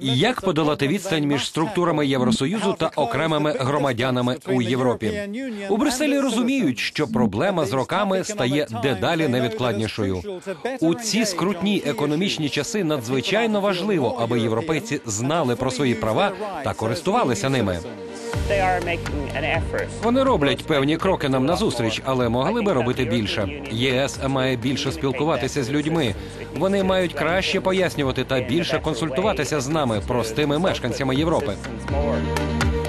Як подолати відстань між структурами Євросоюзу та окремими громадянами у Європі? У Брюсселі розуміють, що проблема з роками стає дедалі невідкладнішою. У ці скрутні економічні часи надзвичайно важливо, аби європейці знали про свої права та користувалися ними. They are making an effort. Вони роблять певні кроки нам назустріч, але могли би робити більше. ЄС має більше спілкуватися з людьми. Вони мають краще пояснювати та більше консультуватися з нами, простими мешканцями Європи.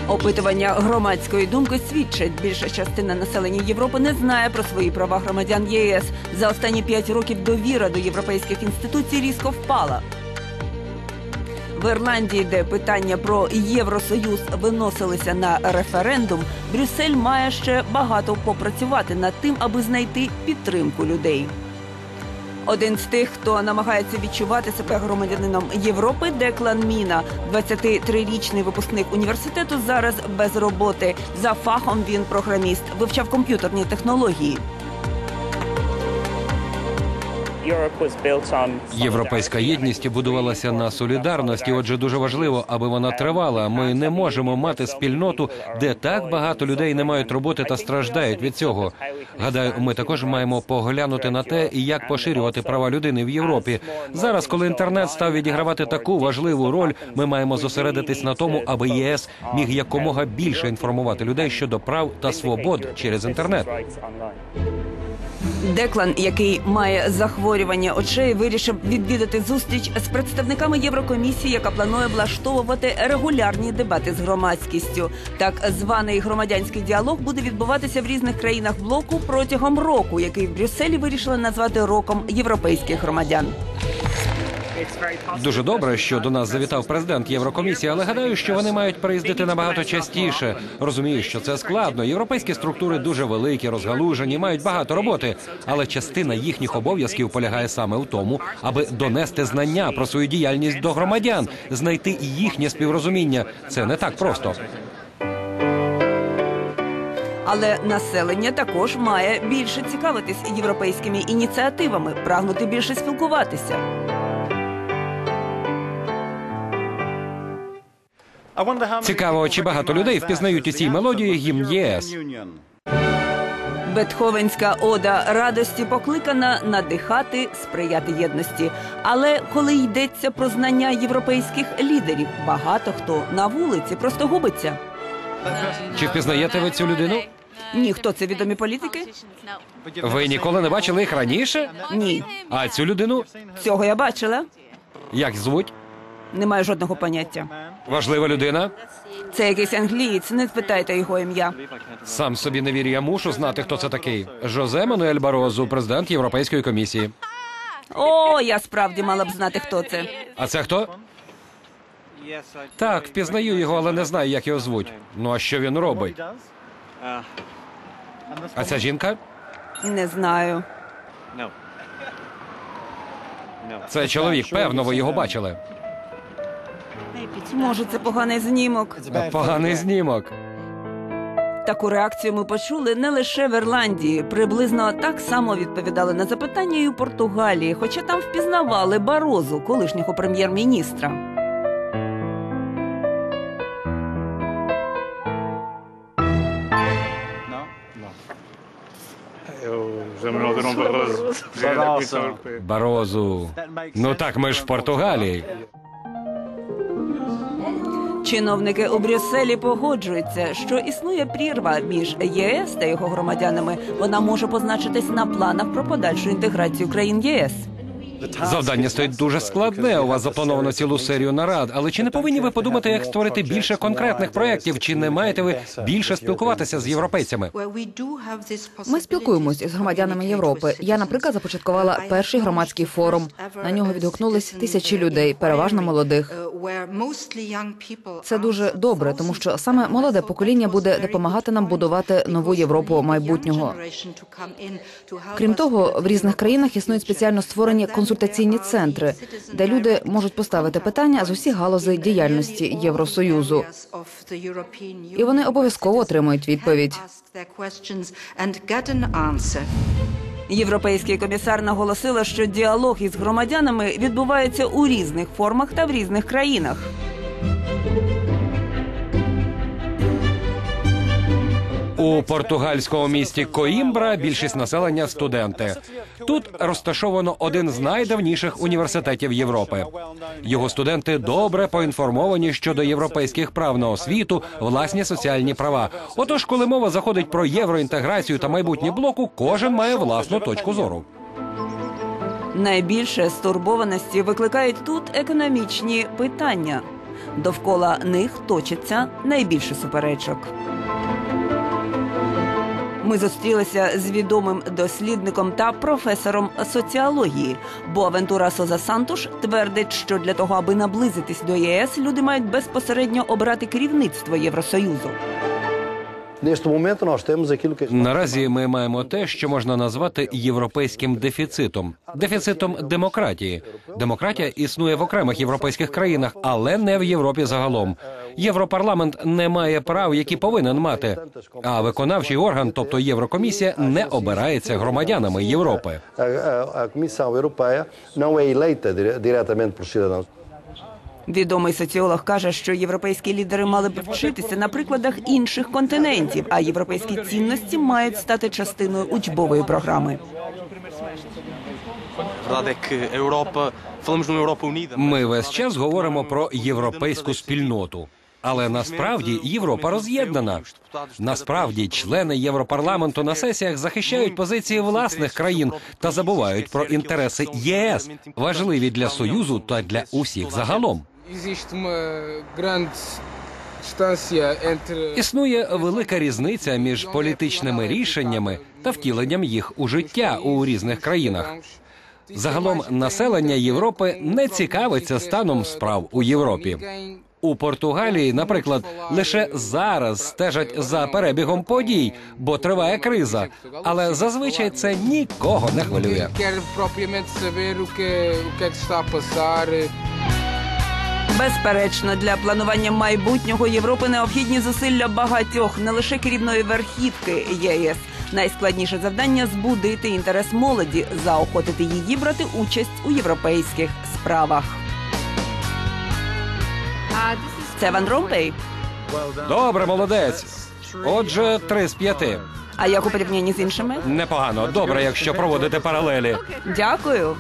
Опитування громадської думки свідчать, більша частина населення Європи не знає про свої права громадян ЄС. За останні п'ять років довіра до європейських інституцій різко впала. В Ірландії, де питання про Євросоюз виносилися на референдум, Брюссель має ще багато попрацювати над тим, аби знайти підтримку людей. Один з тих, хто намагається відчувати себе громадянином Європи, Деклан Міна, 23-річний випускник університету, зараз без роботи. За фахом він програміст, вивчав комп'ютерні технології. Європейська єдність будувалася на солідарності. Отже, дуже важливо, аби вона тривала. Ми не можемо мати спільноту, де так багато людей не мають роботи та страждають від цього. Гадаю, ми також маємо поглянути на те, як поширювати права людини в Європі. Зараз, коли інтернет став відігравати таку важливу роль, ми маємо зосередитись на тому, аби ЄС міг якомога більше інформувати людей щодо прав та свобод через інтернет. Деклан, який має захворювання очей, вирішив відвідати зустріч з представниками Єврокомісії, яка планує влаштовувати регулярні дебати з громадськістю. Так званий громадянський діалог буде відбуватися в різних країнах блоку протягом року, який в Брюсселі вирішили назвати роком європейських громадян. Дуже добре, що до нас завітав президент Єврокомісії, але гадаю, що вони мають приїздити набагато частіше. Розумію, що це складно. Європейські структури дуже великі, розгалужені, мають багато роботи. Але частина їхніх обов'язків полягає саме в тому, аби донести знання про свою діяльність до громадян, знайти їхнє співрозуміння. Це не так просто. Але населення також має більше цікавитись європейськими ініціативами, прагнути більше спілкуватися. Цікаво, чи багато людей впізнають у цій мелодії гімн ЄС. Бетховенська ода радості покликана надихати, сприяти єдності. Але коли йдеться про знання європейських лідерів, багато хто на вулиці просто губиться. Чи впізнаєте ви цю людину? Ні, хто це відомі політики? Ви ніколи не бачили їх раніше? Ні, А цю людину цього я бачила. як звуть? Не маю жодного поняття. Важлива людина. Це якийсь англієць, не спитайте його ім'я. Сам собі не вірю, я мушу знати, хто це такий. Жозе Мануель Барозу, президент Європейської комісії. О, я справді мала б знати, хто це. А це хто? Так, впізнаю його, але не знаю, як його звуть. Ну а що він робить? А ця жінка? Не знаю. Це чоловік, певно, ви його бачили. Може, це поганий знімок. Поганий знімок. Таку реакцію ми почули не лише в Ірландії. Приблизно так само відповідали на запитання і у Португалії, хоча там впізнавали Барозу, колишнього прем'єр-міністра. Барозу. Ну так, ми ж в Португалії. Чиновники у Брюсселі погоджуються, що існує прірва між ЄС та його громадянами. Вона може позначитись на планах про подальшу інтеграцію країн ЄС. Завдання стоїть дуже складне. У вас заплановано цілу серію нарад. Але чи не повинні ви подумати, як створити більше конкретних проєктів? Чи не маєте ви більше спілкуватися з європейцями? Ми спілкуємось з громадянами Європи. Я, наприклад, започаткувала перший громадський форум. На нього відгукнулись тисячі людей, переважно молодих. Це дуже добре, тому що саме молоде покоління буде допомагати нам будувати нову Європу майбутнього. Крім того, в різних країнах існують спеціально створені консультаційні центри, де люди можуть поставити питання з усіх галузей діяльності Євросоюзу. І вони обов'язково отримують відповідь. Європейський комісар наголосила, що діалог із громадянами відбувається у різних формах та в різних країнах. У португальському місті Коімбра більшість населення студенти. Тут розташовано один з найдавніших університетів Європи. Його студенти добре поінформовані щодо європейських прав на освіту, власні соціальні права. Отож, коли мова заходить про євроінтеграцію та майбутнє блоку, кожен має власну точку зору. Найбільше стурбованості викликають тут економічні питання. Довкола них точиться найбільше суперечок. Ми зустрілися з відомим дослідником та професором соціології. Боавентура Соза Сантуш твердить, що для того, аби наблизитись до ЄС, люди мають безпосередньо обрати керівництво Євросоюзу. Наразі ми маємо те, що можна назвати європейським дефіцитом дефіцитом демократії. Демократія існує в окремих європейських країнах, але не в Європі загалом. Європарламент не має прав, які повинен мати. А виконавчий орган, тобто Єврокомісія, не обирається громадянами Європи. Відомий соціолог каже, що європейські лідери мали б вчитися на прикладах інших континентів, а європейські цінності мають стати частиною учбової програми. Ми весь час говоримо про європейську спільноту. Але насправді Європа роз'єднана. Насправді члени Європарламенту на сесіях захищають позиції власних країн та забувають про інтереси ЄС, важливі для союзу та для усіх загалом. Існує велика різниця між політичними рішеннями та втіленням їх у життя у різних країнах. Загалом населення Європи не цікавиться станом справ у Європі. У Португалії, наприклад, лише зараз стежать за перебігом подій, бо триває криза. Але зазвичай це нікого не хвилює. Безперечно, для планування майбутнього Європи необхідні зусилля багатьох, не лише керівної верхівки ЄС. Найскладніше завдання збудити інтерес молоді, заохотити її брати участь у європейських справах. Це Ван Ромпей. Добре, молодець. Отже, три з п'яти. А як у порівнянні з іншими? Непогано. Добре, якщо проводити паралелі. Дякую.